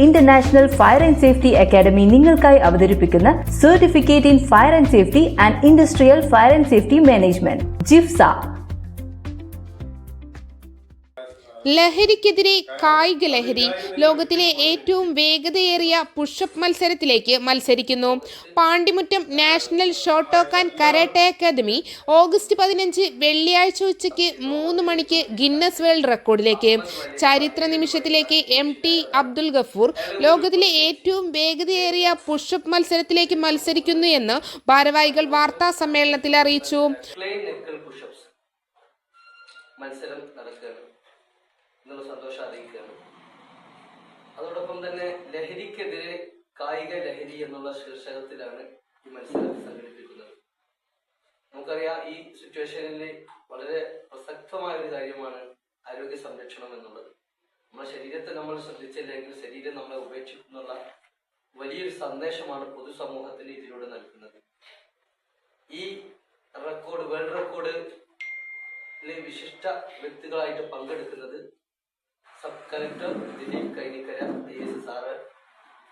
International fire and safety academy നിങ്ങൾക്കായി അവതരിപ്പിക്കുന്ന certificate in fire and safety and industrial fire and safety management ജിഫ്സ ലഹരിക്കെതിരെ കായിക ലഹരി. ലോകത്തിലെ ഏറ്റവും വേഗതയേറിയ പുഷപ്പ് മത്സരത്തിലേക്ക് മത്സരിക്കുന്നു. Pandimuttam national shotokan and karate academy August പതിനഞ്ച് വെള്ളിയാഴ്ച ഉച്ചയ്ക്ക് മൂന്ന് മണിക്ക് ഗിന്നസ് വേൾഡ് റെക്കോർഡിലേക്ക്. ചരിത്ര നിമിഷത്തിലേക്ക് എം ടി അബ്ദുൽ ഗഫൂർ ലോകത്തിലെ ഏറ്റവും വേഗതയേറിയ പുഷപ്പ് മത്സരത്തിലേക്ക് മത്സരിക്കുന്നു എന്ന് ഭാരവാഹികൾ വാർത്താ സമ്മേളനത്തിൽ അറിയിച്ചു. മത്സരം നടക്കുകയാണ്. എന്നുള്ള സന്തോഷം അറിയിക്കുകയാണ്. അതോടൊപ്പം തന്നെ ലഹരിക്കെതിരെ കായിക ലഹരി എന്നുള്ള ശീർഷകത്തിലാണ് ഈ മത്സരം സംഘടിപ്പിക്കുന്നത്. നമുക്കറിയാം ഈ സിറ്റുവേഷനിൽ വളരെ പ്രസക്തമായ ഒരു കാര്യമാണ് ആരോഗ്യ സംരക്ഷണം എന്നുള്ളത്. നമ്മുടെ ശരീരത്തെ നമ്മൾ ശ്രദ്ധിച്ചില്ലെങ്കിൽ ശരീരം നമ്മളെ ഉപേക്ഷിക്കുന്നുള്ള വലിയൊരു സന്ദേശമാണ് പൊതുസമൂഹത്തിന് ഇതിലൂടെ നൽകുന്നത്. ഈ റെക്കോർഡ് വേൾഡ് റെക്കോർഡ് വിശിഷ്ട വ്യക്തികളായിട്ട് പങ്കെടുക്കുന്നത് collector Dileep Kainikkara I S sir.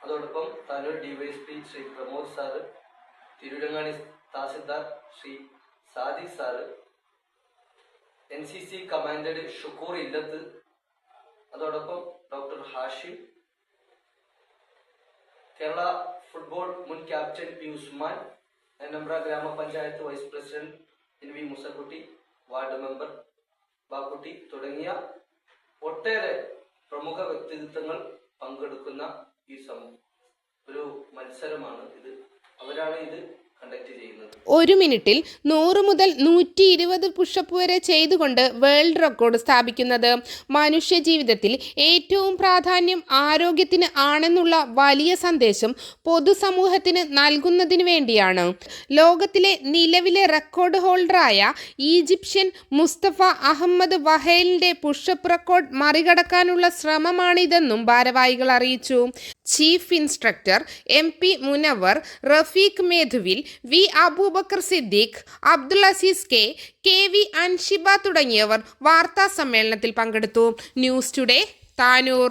അതോടൊപ്പം Tanur DYSP Shri Pramod sir Thiruvidangadi tahsildar Shri Sadi sir N C C commandant Shukoor Illath അതോടൊപ്പം ഡോക്ടർ ഹാഷിം കേരള ഫുട്ബോൾ മുൻ captain P Usman Nannambra grama panchayat vice president N V Musakutty ward member Bakkutty തുടങ്ങിയ ഒട്ടേറെ പ്രമുഖ വ്യക്തിത്വങ്ങൾ പങ്കെടുക്കുന്ന ഈ സമൂഹം ഒരു മത്സരമാണ് ഇത്. അവരാണ് ഇത് ഒരു മിനിറ്റിൽ നൂറ് മുതൽ നൂറ്റി ഇരുപത് പുഷപ്പ് വരെ ചെയ്തുകൊണ്ട് വേൾഡ് റെക്കോർഡ് സ്ഥാപിക്കുന്നത് മനുഷ്യ ജീവിതത്തിൽ ഏറ്റവും പ്രാധാന്യം ആരോഗ്യത്തിന് ആണെന്നുള്ള വലിയ സന്ദേശം പൊതുസമൂഹത്തിന് നൽകുന്നതിന് വേണ്ടിയാണ്. ലോകത്തിലെ നിലവിലെ റെക്കോർഡ് ഹോൾഡറായ ഈജിപ്ഷ്യൻ മുസ്തഫ അഹമ്മദ് വഹേലിന്റെ പുഷപ്പ് റെക്കോർഡ് മറികടക്കാനുള്ള ശ്രമമാണിതെന്നും ഭാരവാഹികൾ അറിയിച്ചു. Chief instructor M P Munavar Rafeeq മേധുവിൽ V Abubakar Siddique Abdul Azeez K K V Anshiba തുടങ്ങിയവർ വാർത്താ സമ്മേളനത്തിൽ പങ്കെടുത്തു. News today Tanur.